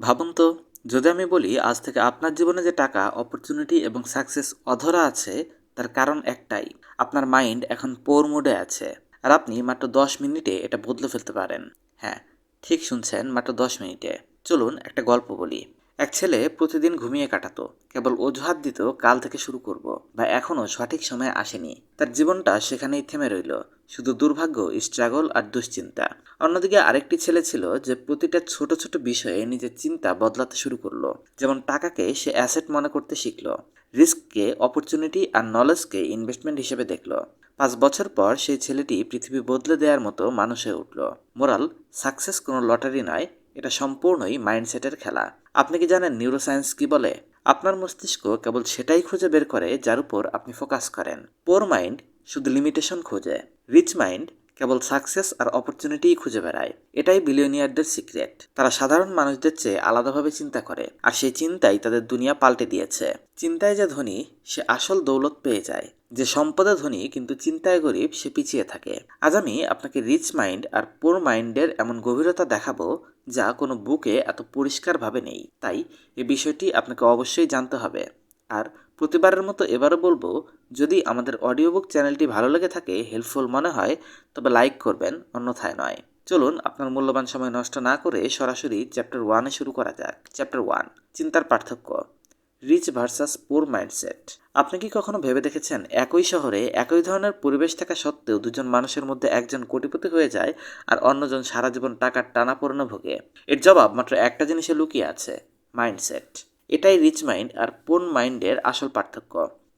ভাবুন তো, যদি আমি বলি আজ থেকে আপনার জীবনে যে টাকা অপরচুনিটি এবং সাকসেস অধরা আছে, তার কারণ একটাই, আপনার মাইন্ড এখন পোর মুডে আছে। আর আপনি মাত্র দশ মিনিটে এটা বদলে ফেলতে পারেন। হ্যাঁ ঠিক শুনছেন মাত্র দশ মিনিটে। চলুন একটা গল্প বলি। এক ছেলে প্রতিদিন ঘুমিয়ে কাটাতো, কেবল অজুহাত দিত কাল থেকে শুরু করব বা এখনও সঠিক সময় আসেনি। তার জীবনটা সেখানেই থেমে রইল, শুধু দুর্ভাগ্য স্ট্রাগল আর দুশ্চিন্তা। অন্যদিকে আরেকটি ছেলে ছিল যে প্রতিটা ছোট ছোট বিষয়ে নিজের চিন্তা বদলাতে শুরু করল, যেমন টাকাকে সে অ্যাসেট মনে করতে শিখলো, রিস্ককে অপরচুনিটি আর নলেজকে ইনভেস্টমেন্ট হিসেবে দেখল। পাঁচ বছর পর সেই ছেলেটি পৃথিবী বদলে দেওয়ার মতো মানুষ হয়ে উঠল। মোরাল, সাকসেস কোনো লটারি নয় এটা সম্পূর্ণই মাইন্ডসেটের খেলা। আপনি কি জানেন নিউরোসায়েন্স কি বলে? আপনার মস্তিষ্ক কেবল সেটাই খুঁজে বের করে যার উপর আপনি ফোকাস করেন। পোর মাইন্ড শুধু লিমিটেশন খোঁজে। রিচ মাইন্ড কেবল সাকসেস আর অপরচুনিটিই খুঁজে বেড়ায়। এটাই বিলিয়নিয়ারদের সিক্রেট তারা সাধারণ মানুষদের চেয়ে আলাদাভাবে চিন্তা করে, আর সেই চিন্তাই তাদের দুনিয়া পাল্টে দিয়েছে। চিন্তায় যে ধনী, সে আসল দৌলত পেয়ে যায়। যে সম্পদে ধনী, কিন্তু চিন্তায় গরিব, সে পিছিয়ে থাকে। আজ আমি আপনাকে রিচ মাইন্ড আর পোর মাইন্ডের এমন গভীরতা দেখাবো, যা কোনো বুকে এত পরিষ্কারভাবে নেই। তাই এ বিষয়টি আপনাকে অবশ্যই জানতে হবে। আর প্রতিবারের মতো এবারও বলব, যদি আমাদের অডিও বুক চ্যানেলটি ভালো লেগে থাকে হেল্পফুল মনে হয়, তবে লাইক করবেন, অন্যথায় নয়। চলুন, আপনার মূল্যবান সময় নষ্ট না করে সরাসরি চ্যাপ্টার ওয়ানে শুরু করা যাক। চ্যাপ্টার ওয়ান চিন্তার পার্থক্য রিচ ভার্সাস পোর মাইন্ডসেট আপনি কি কখনো ভেবে দেখেছেন, একই শহরে একই ধরনের পরিবেশ থাকা সত্ত্বেও দুজন মানুষের মধ্যে একজন কোটিপতি হয়ে যায় আর অন্যজন সারা জীবন টাকার টানাপোড়েনে ভোগে? এর জবাব মাত্র একটা জিনিসে লুকিয়ে আছে মাইন্ডসেট এটাই রিচ মাইন্ড আর পোর মাইন্ডের আসল পার্থক্য।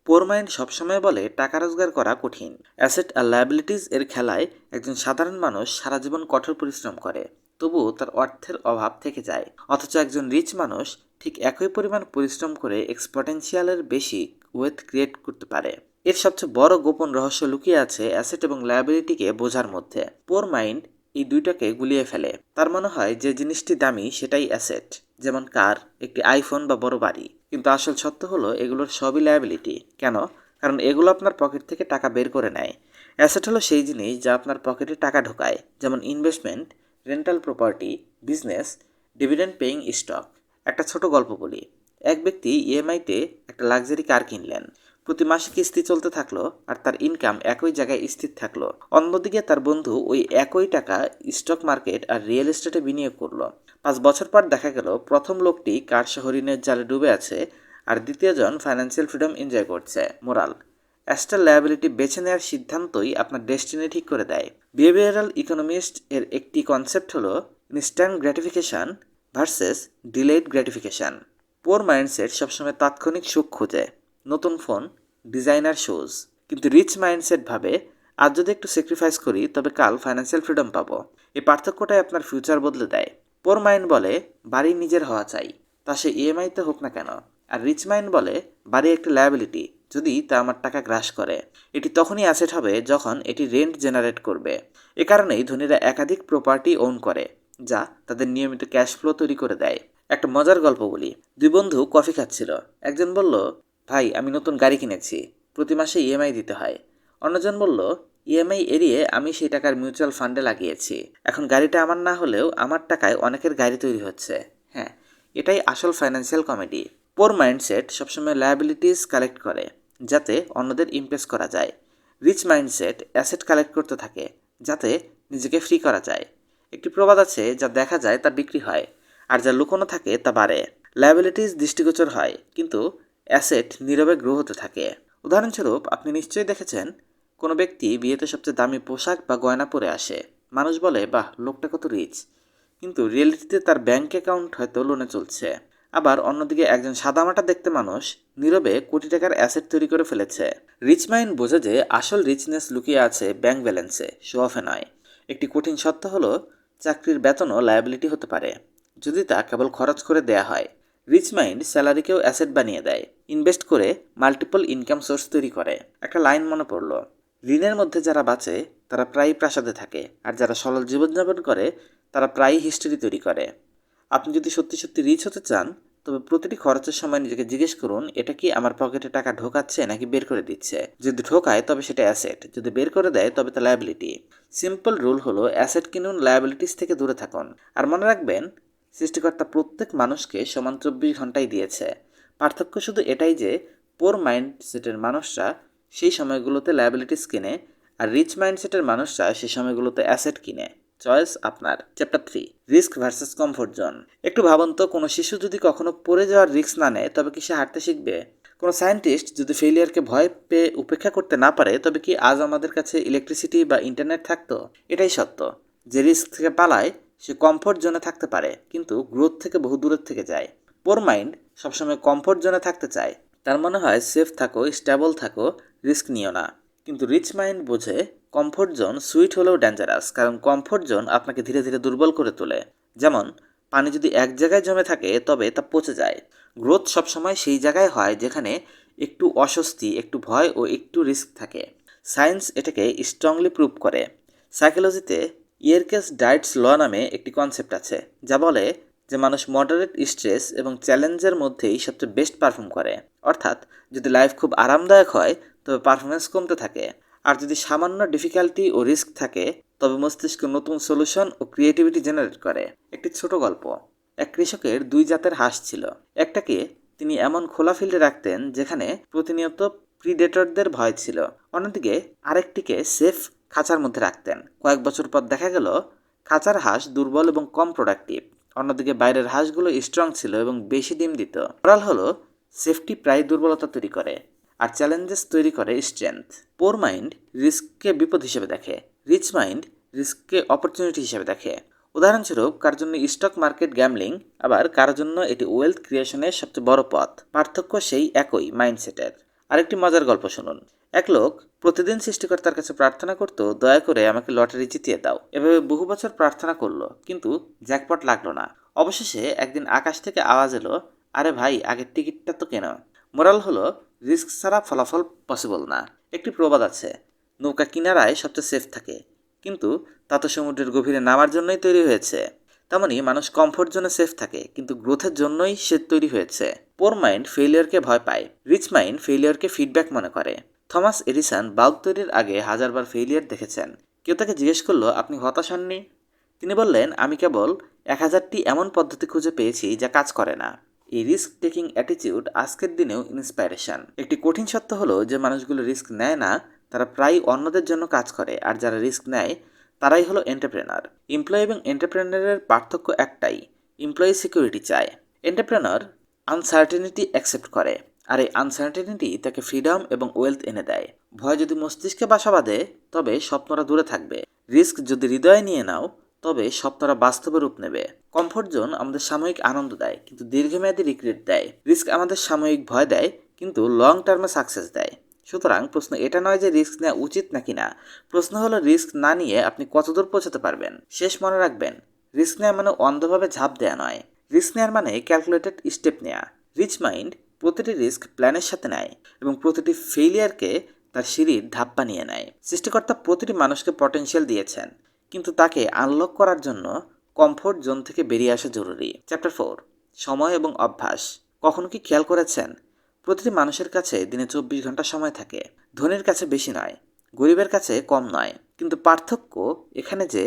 পোর মাইন্ড সবসময় বলে টাকা রোজগার করা কঠিন। অ্যাসেট আর লায়াবিলিটিস এর খেলায় একজন সাধারণ মানুষ সারা জীবন কঠোর পরিশ্রম করে, তবুও তার অর্থের অভাব থেকে যায়। অথচ একজন রিচ মানুষ ঠিক একই পরিমাণ পরিশ্রম করে এক্সপটেন্সিয়ালের বেশি ওয়েথ ক্রিয়েট করতে পারে। এর সবচেয়ে বড় গোপন রহস্য লুকিয়ে আছে অ্যাসেট এবং লায়াবিলিটিকে বোঝার মধ্যে। পোর মাইন্ড এই দুইটাকে গুলিয়ে ফেলে। তার মনে হয় যে জিনিসটি দামি সেটাই অ্যাসেট যেমন কার, একটি আইফোন বা বড় বাড়ি। কিন্তু আসল সত্য হলো, এগুলোর সবই লায়াবিলিটি কেন? কারণ এগুলো আপনার পকেট থেকে টাকা বের করে নেয়। অ্যাসেট হলো সেই জিনিস যা আপনার পকেটে টাকা ঢোকায়, যেমন investment rental property business dividend paying stock একটা ছোট গল্প বলি। এক ব্যক্তি ইএমআইতে একটা লাক্সারি কার কিনলেন। প্রতি মাসে কিস্তি চলতে থাকল? আর তার ইনকাম একই জায়গায় স্থির থাকল। অন্যদিকে তার বন্ধু ওই একই টাকা স্টক মার্কেট আর রিয়েল এস্টেটে বিনিয়োগ করল। পাঁচ বছর পর দেখা গেল, প্রথম লোকটি কার শহরিনের জালে ডুবে আছে আর দ্বিতীয়জন ফাইন্যান্সিয়াল ফ্রিডম এনজয় করছে, মোরাল। অ্যাস্টার লায়াবিলিটি বেছে নেওয়ার সিদ্ধান্তই আপনার ডেস্টিনি ঠিক করে দেয়। বিহেভিয়ারাল ইকোনমিস্ট এর একটি কনসেপ্ট হলো instant gratification versus delayed gratification poor mindset সবসময় তাৎক্ষণিক সুখ খোঁজে। নতুন ফোন, ডিজাইনার শোজ কিন্তু রিচ মাইন্ডসেট ভাবে আজ যদি একটু স্যাক্রিফাইস করি, তবে কাল ফাইন্যান্সিয়াল ফ্রিডম পাবো। এই পার্থক্যটাই আপনার ফিউচার বদলে দেয়। পোর মাইন্ড বলে, বাড়ি নিজের হওয়া চাই। তা সে ইএমআইতে হোক না কেন। আর রিচ মাইন্ড বলে, বাড়ি একটি লায়াবিলিটি যদি তা আমার টাকা গ্রাস করে। এটি তখনই অ্যাসেট হবে যখন এটি রেন্ট জেনারেট করবে। এ কারণেই ধনীরা একাধিক প্রপার্টি ওন করে, যা তাদের নিয়মিত ক্যাশ ফ্লো তৈরি করে দেয়। একটা মজার গল্প বলি। দুই বন্ধু কফি খাচ্ছিল। একজন বলল ভাই, আমি নতুন গাড়ি কিনেছি। প্রতি মাসে ইএমআই দিতে হয়। অন্যজন বলল ইএমআই এড়িয়ে আমি সেই টাকার মিউচুয়াল ফান্ডে লাগিয়েছি। এখন গাড়িটা আমার না হলেও আমার টাকায় অনেকের গাড়ি তৈরি হচ্ছে। হ্যাঁ এটাই আসল ফাইন্যান্সিয়াল কমেডি পোর মাইন্ডসেট সবসময় লায়াবিলিটিস কালেক্ট করে, যাতে অন্যদের ইমপ্রেস করা যায়। রিচ মাইন্ডসেট অ্যাসেট কালেক্ট করতে থাকে, যাতে নিজেকে ফ্রি করা যায়। একটি প্রবাদ আছে, যা দেখা যায় তা বিক্রি হয়, আর যা লুকোনো থাকে তা বাড়ে। লায়াবিলিটিস দৃষ্টিগোচর হয়, কিন্তু অ্যাসেট নীরবে গ্রো হতে থাকে। উদাহরণস্বরূপ, আপনি নিশ্চয়ই দেখেছেন, কোনো ব্যক্তি বিয়েতে সবচেয়ে দামি পোশাক বা গয়না পরে আসে। মানুষ বলে, বাহ, লোকটা কত রিচ কিন্তু রিয়েলিটিতে তার ব্যাংক অ্যাকাউন্ট হয়তো লোনে চলছে। আবার অন্যদিকে একজন সাদামাটা দেখতে মানুষ নীরবে কোটি টাকার অ্যাসেট তৈরি করে ফেলেছে। রিচ মাইন্ড বোঝে যে আসল রিচনেস লুকিয়ে আছে ব্যাংক ব্যালেন্সে শো অফে নয়। একটি কঠিন সত্য হলো, চাকরির বেতনও লায়াবিলিটি হতে পারে। যদি তা কেবল খরচ করে দেয়া হয় রিচ মাইন্ড স্যালারিকেও অ্যাসেট বানিয়ে দেয় ইনভেস্ট করে মাল্টিপল ইনকাম সোর্স তৈরি করে। একটা লাইন মনে পড়ল। ঋণের মধ্যে যারা বাঁচে, তারা প্রায়ই প্রাসাদে থাকে, আর যারা সরল জীবনযাপন করে, তারা প্রায়ই হিস্টোরি তৈরি করে। আপনি যদি সত্যি সত্যি রিচ হতে চান, তবে প্রতিটি খরচের সময় নিজেকে জিজ্ঞেস করুন, এটা কি আমার পকেটে টাকা ঢোকাচ্ছে নাকি বের করে দিচ্ছে? যদি ঢোকায়, তবে সেটা অ্যাসেট যদি বের করে দেয়, তবে তা লায়াবিলিটি সিম্পল রুল হলো অ্যাসেট কিনুন লায়াবিলিটিস থেকে দূরে থাকুন। আর মনে রাখবেন সৃষ্টিকর্তা প্রত্যেক মানুষকে সমান চব্বিশ ঘন্টাই দিয়েছে। পার্থক্য শুধু এটাই যে পোর মাইন্ডসেটের মানুষরা সেই সময়গুলোতে লায়াবিলিটিস কিনে আর রিচ মাইন্ডসেটের মানুষরা সেই সময়গুলোতে অ্যাসেট কিনে। চয়েস আপনার। Chapter three risk versus comfort zone একটু ভাবুন তো, কোনো শিশু যদি কখনো পড়ে যাওয়ার রিস্ক না নেয়, তবে কি সে হাঁটতে শিখবে? কোনো সায়েন্টিস্ট যদি ফেলিয়ারকে ভয় পেয়ে উপেক্ষা করতে না পারে, তবে কি আজ আমাদের কাছে ইলেকট্রিসিটি বা ইন্টারনেট থাকতো? এটাই সত্য। যে রিস্ক থেকে পালায় সে কমফোর্ট জোনে থাকতে পারে, কিন্তু গ্রোথ থেকে বহু দূরের থেকে যায়। পোর মাইন্ড সবসময় কমফোর্ট জোনে থাকতে চায়। তার মনে হয় সেফ থাকো স্টেবল থাকো রিস্ক নিও না। কিন্তু রিচ মাইন্ড বোঝে কমফোর্ট জোন সুইট হলেও ডেঞ্জারাস কারণ কমফোর্ট জোন আপনাকে ধীরে ধীরে দুর্বল করে তোলে। যেমন, পানি যদি এক জায়গায় জমে থাকে, তবে তা পচে যায়। গ্রোথ সবসময় সেই জায়গায় হয় যেখানে একটু অস্বস্তি, একটু ভয় ও একটু রিস্ক থাকে। সায়েন্স এটাকে স্ট্রংলি প্রুভ করে। সাইকোলজিতে ইয়েরকেস ডায়েটস ল নামে একটি কনসেপ্ট আছে, যা বলে যে মানুষ মডারেট স্ট্রেস এবং চ্যালেঞ্জের মধ্যেই সবচেয়ে বেস্ট পারফর্ম করে। অর্থাৎ যদি লাইফ খুব আরামদায়ক হয়, তবে পারফরমেন্স কমতে থাকে। আর যদি সামান্য ডিফিকাল্টি ও রিস্ক থাকে, তবে মস্তিষ্ক নতুন সলিউশন ও ক্রিয়েটিভিটি জেনারেট করে। একটি ছোট গল্প। এক কৃষকের দুই জাতের হাঁস ছিল। একটাকে তিনি এমন খোলা ফিল্ডে রাখতেন যেখানে প্রতিনিয়ত প্রিডেটরদের ভয় ছিল। অন্যদিকে আরেকটিকে সেফ খাঁচার মধ্যে রাখতেন। কয়েক বছর পর দেখা গেল, খাঁচার হাঁস দুর্বল এবং কম প্রোডাক্টিভ অন্যদিকে বাইরের হাঁসগুলো স্ট্রং ছিল এবং বেশি ডিম দিত। মোরাল হলো সেফটি প্রায় দুর্বলতা তৈরি করে আর চ্যালেঞ্জেস তৈরি করে স্ট্রেংথ পোর মাইন্ড রিস্ককে বিপদ হিসেবে দেখে রিচ মাইন্ড রিস্ককে অপরচুনিটি হিসেবে দেখে। উদাহরণস্বরূপ, কার জন্য স্টক মার্কেট গ্যামলিং আবার কার জন্য এটি ওয়েলথ ক্রিয়েশনের সবচেয়ে বড় পথ? পার্থক্য সেই একই মাইন্ডসেটের আরেকটি মজার গল্প শুনুন। এক লোক প্রতিদিন সৃষ্টিকর্তার কাছে প্রার্থনা করত, দয়া করে আমাকে লটারি জিতিয়ে দাও। এভাবে বহু বছর প্রার্থনা করল, কিন্তু জ্যাকপট লাগল না। অবশেষে একদিন আকাশ থেকে আওয়াজ এলো, আরে ভাই, আগের টিকিটটা তো কেন। মোরাল হলো, রিস্ক ছাড়া ফলাফল পসিবল না। একটি প্রবাদ আছে, নৌকা কিনারায় সবচেয়ে সেফ থাকে। কিন্তু তা তো সমুদ্রের গভীরে নামার জন্যই তৈরি হয়েছে। তেমনি মানুষ কমফোর্ট জোনে সেফ থাকে, কিন্তু গ্রোথের জন্যই সে তৈরি হয়েছে। পোর মাইন্ড ফেলিয়ারকে ভয় পায়, রিচ মাইন্ড ফেলিয়ারকে ফিডব্যাক মনে করে। থমাস এডিসন বাল্ব তৈরির আগে হাজারবার ফেলিয়ার দেখেছেন। কেউ তাকে জিজ্ঞেস করল, আপনি হতাশ হননি? তিনি বললেন, আমি কেবল এক হাজারটি এমন পদ্ধতি খুঁজে পেয়েছি যা কাজ করে না। এই রিস্ক টেকিং অ্যাটিটিউড আজকের দিনেও ইন্সপাইরেশন একটি কঠিন সত্য হলো যে মানুষগুলো রিস্ক নেয় না, তারা প্রায় অন্যদের জন্য কাজ করে, আর যারা রিস্ক নেয়, তারাই হলো এন্টারপ্রেনার এমপ্লয় এবং এন্টারপ্রেনারের পার্থক্য একটাই এমপ্লয়ি সিকিউরিটি চায়। এন্টারপ্রেনার আনসার্টেনিটি অ্যাকসেপ্ট করে। আর এই আনসার্টেনিটি তাকে ফ্রিডম এবং ওয়েলথ এনে দেয়। ভয় যদি মস্তিষ্কে বাসা বাঁধে, তবে স্বপ্নরা দূরে থাকবে। রিস্ক যদি হৃদয়ে নিয়ে নাও, তবে স্বপ্নরা বাস্তবে রূপ নেবে। কমফোর্ট জোন আমাদের সাময়িক আনন্দ দেয়, কিন্তু দীর্ঘমেয়াদী রিগ্রেট দেয়। রিস্ক আমাদের সাময়িক ভয় দেয়, কিন্তু লং টার্মে সাকসেস দেয়। সুতরাং প্রশ্ন এটা নয় যে রিস্ক নেওয়া উচিত নাকি না। প্রশ্ন হলো রিস্ক না নিয়ে আপনি কতদূর পৌঁছাতে পারবেন? শেষ মনে রাখবেন রিস্ক নেওয়া মানে অন্ধভাবে ঝাঁপ দেওয়া নয়। রিস্ক নেওয়ার মানে ক্যালকুলেটেড স্টেপ নেওয়া রিচ মাইন্ড প্রতিটি রিস্ক প্ল্যানের সাথে নেয় এবং প্রতিটি ফেলিয়ারকে তার সিঁড়ির ধাপ বানিয়ে নেয়। সৃষ্টিকর্তা প্রতিটি মানুষকে পটেনশিয়াল দিয়েছেন, কিন্তু তাকে আনলক করার জন্য কমফোর্ট জোন থেকে বেরিয়ে আসা জরুরি। চ্যাপ্টার ফোর, সময় এবং অভ্যাস। কখনো কি খেয়াল করেছেন? প্রতিটি মানুষের কাছে দিনে চব্বিশ ঘণ্টা সময় থাকে। ধনীর কাছে বেশি নয়, গরিবের কাছে কম নয়। কিন্তু পার্থক্য এখানে যে,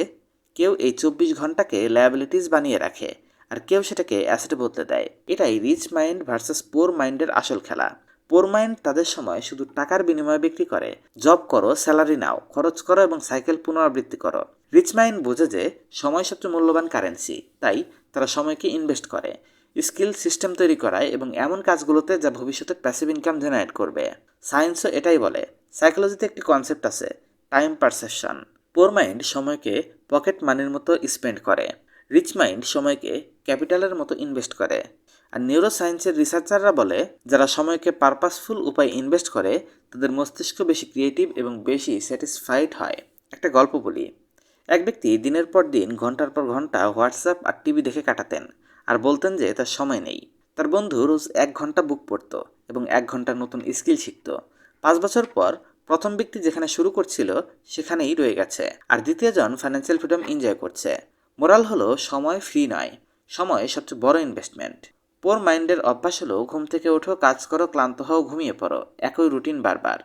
কেউ এই চব্বিশ ঘন্টাকে লায়াবিলিটিস বানিয়ে রাখে আর কেউ সেটাকে অ্যাসেটে বদলে দেয়। এটাই রিচ মাইন্ড ভার্সেস পোর মাইন্ডের আসল খেলা। পোর মাইন্ড তাদের সময় শুধু টাকার বিনিময়ে বিক্রি করে। জব করো স্যালারি নাও, খরচ করো এবং সাইকেল পুনরাবৃত্তি করো। রিচ মাইন্ড বোঝে যে, সময় সবচেয়ে মূল্যবান কারেন্সি তাই তারা সময়কে ইনভেস্ট করে। স্কিল সিস্টেম তৈরি করায় এবং এমন কাজগুলোতে যা ভবিষ্যতে প্যাসিভ ইনকাম জেনারেট করবে। সায়েন্সও এটাই বলে। সাইকোলজিতে একটি কনসেপ্ট আছে টাইম পারসেপশন পোর মাইন্ড সময়কে পকেট মানির মতো স্পেন্ড করে। রিচ মাইন্ড সময়কে ক্যাপিটালের মতো ইনভেস্ট করে। আর নিউরো সায়েন্সের রিসার্চাররা বলে, যারা সময়কে পারপাসফুল উপায়ে ইনভেস্ট করে, তাদের মস্তিষ্ক বেশি ক্রিয়েটিভ এবং বেশি স্যাটিসফাইড হয়। একটা গল্প বলি। এক ব্যক্তি দিনের পর দিন, ঘণ্টার পর ঘণ্টা হোয়াটসঅ্যাপ আর টিভি দেখে কাটাতেন আর বলতেন যে তার সময় নেই। তার বন্ধু রোজ এক ঘণ্টা বুক পড়তো এবং এক ঘণ্টা নতুন স্কিল শিখত। পাঁচ বছর পর প্রথম ব্যক্তি যেখানে শুরু করছিল, সেখানেই রয়ে গেছে। আর দ্বিতীয়জন ফাইন্যান্সিয়াল ফ্রিডম এনজয় করছে। মোরাল হলো সময় ফ্রি নয়, সময় সবচেয়ে বড় ইনভেস্টমেন্ট পোর মাইন্ডের অভ্যাস হলো ঘুম থেকে ওঠো কাজ করো, ক্লান্ত হও, ঘুমিয়ে পড়ো, একই রুটিন বারবার।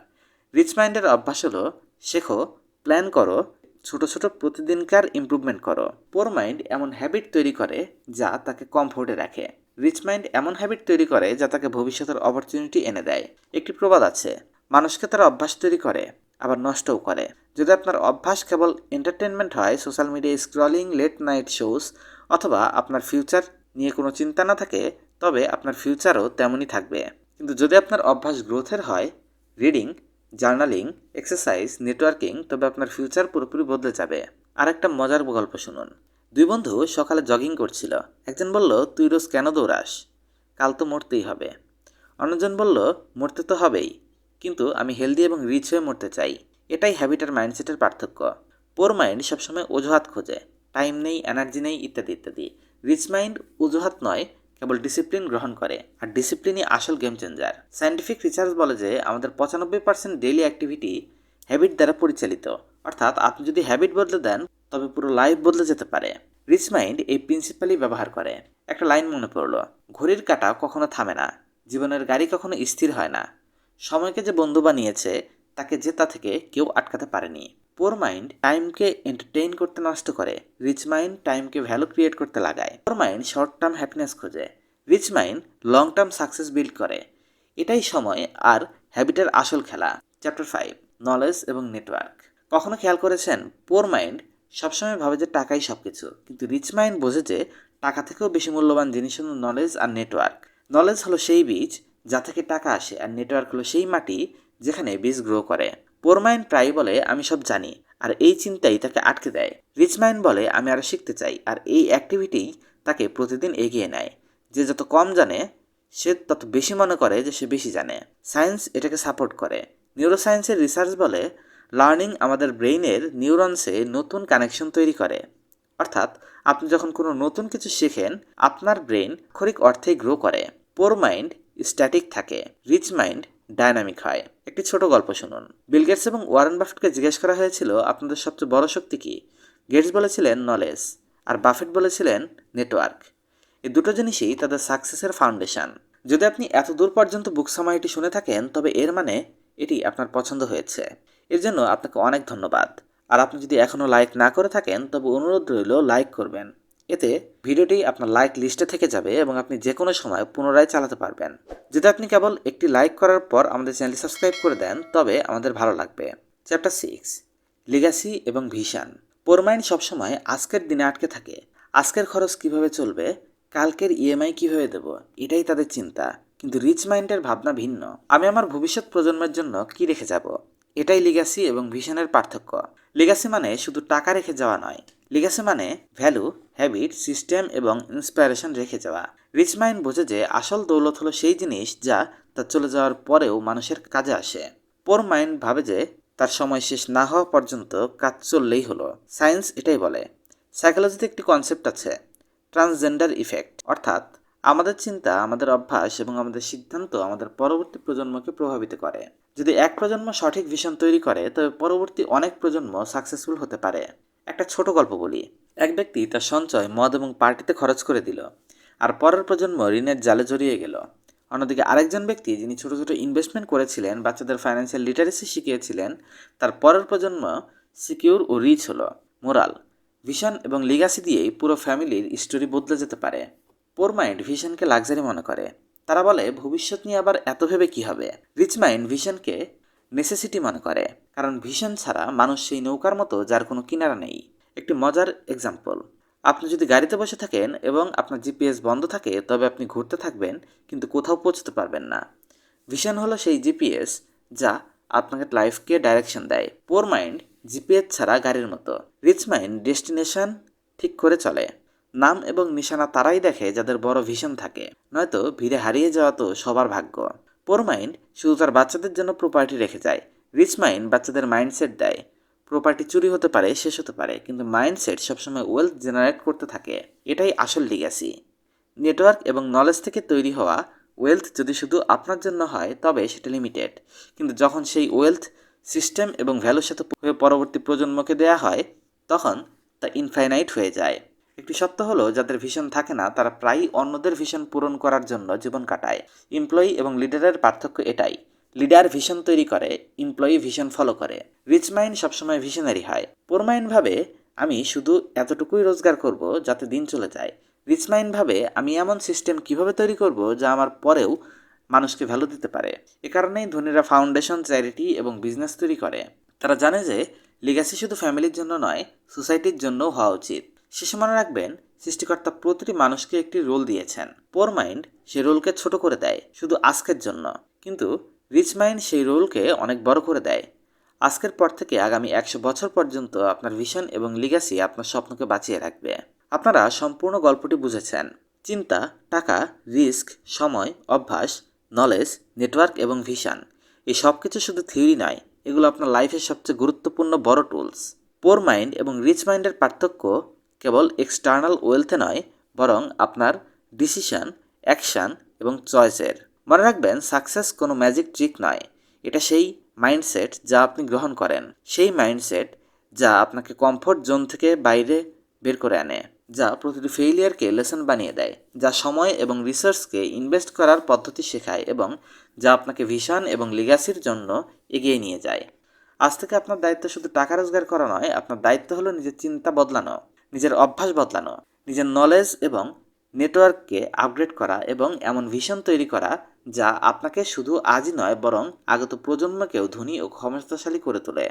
রিচ মাইন্ডের অভ্যাস হলো শেখো প্ল্যান করো, ছোট ছোট প্রতিদিনকার ইমপ্রুভমেন্ট করো। পোর মাইন্ড এমন হ্যাবিট তৈরি করে যা তাকে কমফোর্টে রাখে। রিচ মাইন্ড এমন হ্যাবিট তৈরি করে যা তাকে ভবিষ্যতের অপরচুনিটি এনে দেয়। একটি প্রবাদ আছে, মানুষকে তারা অভ্যাস তৈরি করে আবার নষ্টও করে। যদি আপনার অভ্যাস কেবল এন্টারটেনমেন্ট হয় social media scrolling late night shows অথবা আপনার ফিউচার নিয়ে কোনো চিন্তা না থাকে, তবে আপনার ফিউচারও তেমনই থাকবে। কিন্তু যদি আপনার অভ্যাস গ্রোথের হয় রিডিং জার্নালিং এক্সারসাইজ নেটওয়ার্কিং তবে আপনার ফিউচার পুরোপুরি বদলে যাবে। আর একটা মজার গল্প শুনুন। দুই বন্ধু সকালে জগিং করছিল। একজন বলল, তুই রোজ কেন দৌড়াস? কাল তো মরতেই হবে। অন্যজন বলল, মরতে তো হবেই। কিন্তু আমি হেলদি এবং রিচ হয়ে মরতে চাই। এটাই হ্যাবিট আর মাইন্ডসেটের পার্থক্য। পোর মাইন্ড সবসময় অজুহাত খোঁজে। টাইম নেই এনার্জি নেই, ইত্যাদি ইত্যাদি। রিচ মাইন্ড অজুহাত নয়, কেবল ডিসিপ্লিন গ্রহণ করে। আর ডিসিপ্লিনই আসল গেম চেঞ্জার সায়েন্টিফিক রিসার্চ বলে যে, আমাদের পঁচানব্বই পার্সেন্ট ডেইলি অ্যাক্টিভিটি হ্যাবিট দ্বারা পরিচালিত। অর্থাৎ আপনি যদি হ্যাবিট বদলে দেন, তবে পুরো লাইফ বদলে যেতে পারে। রিচ মাইন্ড এই প্রিন্সিপালই ব্যবহার করে। একটা লাইন মনে পড়ল। ঘড়ির কাটা কখনো থামে না। জীবনের গাড়ি কখনো স্থির হয় না। সময়কে যে বন্ধু বানিয়েছে, তাকে জেতা থেকে কেউ আটকাতে পারেনি। পোর মাইন্ড টাইমকে এন্টারটেইন করতে নষ্ট করে। রিচ মাইন্ড টাইমকে ভ্যালু ক্রিয়েট করতে লাগায়। Poor mind short term happiness খোঁজে। Rich mind long term success build করে। এটাই সময় আর হ্যাবিটের আসল খেলা। চ্যাপ্টার ফাইভ নলেজ এবং নেটওয়ার্ক কখনো খেয়াল করেছেন? পোর মাইন্ড সবসময় ভাবে যে টাকাই সব কিছু কিন্তু রিচ মাইন্ড বোঝে যে টাকা থেকেও বেশি মূল্যবান জিনিস হলো নলেজ আর নেটওয়ার্ক নলেজ হলো সেই বীজ যা থেকে টাকা আসে আর নেটওয়ার্ক হলো সেই মাটি যেখানে বীজ গ্রো করে। পোর মাইন্ড প্রায় বলে, আমি সব জানি। আর এই চিন্তাই তাকে আটকে দেয়। রিচ মাইন্ড বলে, আমি আরও শিখতে চাই। আর এই অ্যাক্টিভিটি তাকে প্রতিদিন এগিয়ে নেয়। যে যত কম জানে, সে তত বেশি মনে করে যে সে বেশি জানে। সায়েন্স এটাকে সাপোর্ট করে। নিউরোসায়েন্সের রিসার্চ বলে লার্নিং আমাদের ব্রেইনের নিউরনসে নতুন কানেকশন তৈরি করে। অর্থাৎ, আপনি যখন কোনো নতুন কিছু শেখেন, আপনার ব্রেন খরিক অর্থেই গ্রো করে। পোর মাইন্ড স্ট্যাটিক থাকে রিচ মাইন্ড ডায়নামিক হয়। একটি ছোট গল্প শুনুন। বিল গেটস এবং ওয়ারেন বাফেটকে জিজ্ঞেস করা হয়েছিল, আপনাদের সবচেয়ে বড় শক্তি কি? গেটস বলেছিলেন নলেজ আর বাফেট বলেছিলেন নেটওয়ার্ক এই দুটো জিনিসই তাদের সাকসেসের ফাউন্ডেশন যদি আপনি এত দূর পর্যন্ত বুক সামাইটি শুনে থাকেন, তবে এর মানে এটি আপনার পছন্দ হয়েছে। এর জন্য আপনাকে অনেক ধন্যবাদ। আর আপনি যদি এখনও লাইক না করে থাকেন, তবে অনুরোধ রইল লাইক করবেন। এতে ভিডিওটি আপনার লাইক লিস্টে থেকে যাবে এবং আপনি যে কোনো সময় পুনরায় চালাতে পারবেন। যদি আপনি কেবল একটি লাইক করার পর আমাদের চ্যানেলটি সাবস্ক্রাইব করে দেন, তবে আমাদের ভালো লাগবে। চ্যাপ্টার সিক্স লিগাসি এবং ভিশন পোরমাইন্ড সবসময় আজকের দিনে আটকে থাকে। আজকের খরচ কীভাবে চলবে? কালকের ইএমআই কীভাবে দেব? এটাই তাদের চিন্তা। কিন্তু রিচ মাইন্ডের ভাবনা ভিন্ন। আমি আমার ভবিষ্যৎ প্রজন্মের জন্য কি রেখে যাব? এটাই লিগাসি এবং ভিশনের পার্থক্য। লিগাসি মানে শুধু টাকা রেখে যাওয়া নয়। লিগাসি মানে ভ্যালু হ্যাবিট সিস্টেম এবং ইন্সপায়ারেশন রেখে যাওয়া। রিচ মাইন্ড বোঝে যে আসল দৌলত হলো সেই জিনিস যা তার চলে যাওয়ার পরেও মানুষের কাজে আসে। পোর মাইন্ড ভাবে যে তার সময় শেষ না হওয়া পর্যন্ত কাজ চললেই হলো। সায়েন্স এটাই বলে। সাইকোলজিতে একটি কনসেপ্ট আছে ট্রান্সজেন্ডার ইফেক্ট অর্থাৎ আমাদের চিন্তা, আমাদের অভ্যাস এবং আমাদের সিদ্ধান্ত আমাদের পরবর্তী প্রজন্মকে প্রভাবিত করে। যদি এক প্রজন্ম সঠিক ভিশন তৈরি করে তবে পরবর্তী অনেক প্রজন্ম সাকসেসফুল হতে পারে। একটা ছোট গল্প বলি। এক ব্যক্তি তার সঞ্চয় মদ এবং পার্টিতে খরচ করে দিল, আর পরের প্রজন্ম ঋণের জালে জড়িয়ে গেল। অন্যদিকে আরেকজন ব্যক্তি যিনি ছোট ছোট ইনভেস্টমেন্ট করেছিলেন, বাচ্চাদের ফাইন্যান্সিয়াল লিটারেসি শিখিয়েছিলেন, তার পরের প্রজন্ম সিকিউর ও রিচ হলো। মোরাল ভিশন এবং লিগাসি দিয়েই পুরো ফ্যামিলির স্টোরি বদলে যেতে পারে। পোর মাইন্ড ভিশনকে লাক্সারি মনে করে। তারা বলে, ভবিষ্যৎ নিয়ে আবার এত ভেবে কী হবে? রিচ মাইন্ড ভিশনকে নেসেসিটি মনে করে, কারণ ভিশন ছাড়া মানুষ সেই নৌকার মতো যার কোনো কিনারা নেই। একটি মজার এক্সাম্পল আপনি যদি গাড়িতে বসে থাকেন এবং আপনার জিপিএস বন্ধ থাকে, তবে আপনি ঘুরতে থাকবেন, কিন্তু কোথাও পৌঁছতে পারবেন না। ভিশন হলো সেই জিপিএস যা আপনাকে লাইফকে ডাইরেকশন দেয়। পোর মাইন্ড জিপিএস ছাড়া গাড়ির মতো। রিচ মাইন্ড ডেস্টিনেশন ঠিক করে চলে। নাম এবং নিশানা তারাই দেখে যাদের বড় ভিশন থাকে। নয়তো ভিড়ে হারিয়ে যাওয়া তো সবার ভাগ্য। পোর মাইন্ড শুধু তার বাচ্চাদের জন্য প্রপার্টি রেখে যায় রিচ মাইন্ড বাচ্চাদের মাইন্ডসেট দেয়। প্রপার্টি চুরি হতে পারে, শেষ হতে পারে, কিন্তু মাইন্ডসেট সবসময় ওয়েলথ জেনারেট করতে থাকে। এটাই আসল লিগাসি নেটওয়ার্ক এবং নলেজ থেকে তৈরি হওয়া ওয়েলথ যদি শুধু আপনার জন্য হয়, তবে সেটা লিমিটেড কিন্তু যখন সেই ওয়েলথ সিস্টেম এবং ভ্যালুর সাথে পরবর্তী প্রজন্মকে দেয়া হয়, তখন তা ইনফাইনাইট হয়ে যায়। একটি সত্য হলো, যাদের ভিশন থাকে না, তারা প্রায়ই অন্যদের ভিশন পূরণ করার জন্য জীবন কাটায়। এমপ্লয়ি এবং লিডারের পার্থক্য এটাই। লিডার ভিশন তৈরি করে এমপ্লয়ি ভিশন ফলো করে। রিচ মাইন্ড সবসময় ভিশনারি হয়। পোর মাইন্ড ভাবে, আমি শুধু এতটুকুই রোজগার করব যাতে দিন চলে যায়। রিচ মাইন্ড ভাবে, আমি এমন সিস্টেম কীভাবে তৈরি করব যা আমার পরেও মানুষকে ভ্যালু দিতে পারে। এ কারণেই ধনীরা ফাউন্ডেশন চ্যারিটি এবং বিজনেস তৈরি করে। তারা জানে যে লিগাসি শুধু ফ্যামিলির জন্য নয় সোসাইটির জন্যও হওয়া উচিত। শেষে মনে রাখবেন, সৃষ্টিকর্তা প্রতিটি মানুষকে একটি রোল দিয়েছেন। পোর মাইন্ড সেই রোলকে ছোট করে দেয়, শুধু আজকের জন্য। কিন্তু রিচ মাইন্ড সেই রোলকে অনেক বড় করে দেয়। আজকের পর থেকে আগামী একশো বছর পর্যন্ত আপনার ভিশন এবং লিগাসি আপনার স্বপ্নকে বাঁচিয়ে রাখবে। আপনারা সম্পূর্ণ গল্পটি বুঝেছেন। চিন্তা, টাকা রিস্ক সময়, অভ্যাস নলেজ নেটওয়ার্ক এবং ভিশন এই সব কিছু শুধু থিওরি নয়, এগুলো আপনার লাইফের সবচেয়ে গুরুত্বপূর্ণ বড় টুলস পোর মাইন্ড এবং রিচ মাইন্ডের পার্থক্য কেবল এক্সটার্নাল ওয়েলথে নয়, বরং আপনার ডিসিশন অ্যাকশন এবং চয়েসের মনে রাখবেন সাকসেস কোনো ম্যাজিক ট্রিক নয়। এটা সেই মাইন্ডসেট যা আপনি গ্রহণ করেন। সেই মাইন্ডসেট যা আপনাকে কমফোর্ট জোন থেকে বাইরে বের করে আনে, যা প্রতিটি ফেইলিয়ারকে লেসন বানিয়ে দেয়, যা সময় এবং রিসার্চকে ইনভেস্ট করার পদ্ধতি শেখায় এবং যা আপনাকে ভিশন এবং লিগাসির জন্য এগিয়ে নিয়ে যায়। আজ থেকে আপনার দায়িত্ব শুধু টাকা রোজগার করা নয়, আপনার দায়িত্ব হলো নিজের চিন্তা বদলানো। নিজের অভ্যাস বদলানো, নিজের নলেজ এবং নেটওয়ার্ককে আপগ্রেড করা এবং এমন ভিশন তৈরি করা যা আপনাকে শুধু আজই নয়, বরং আগত প্রজন্মকেও ধনী ও ক্ষমতাশালী করে তোলে।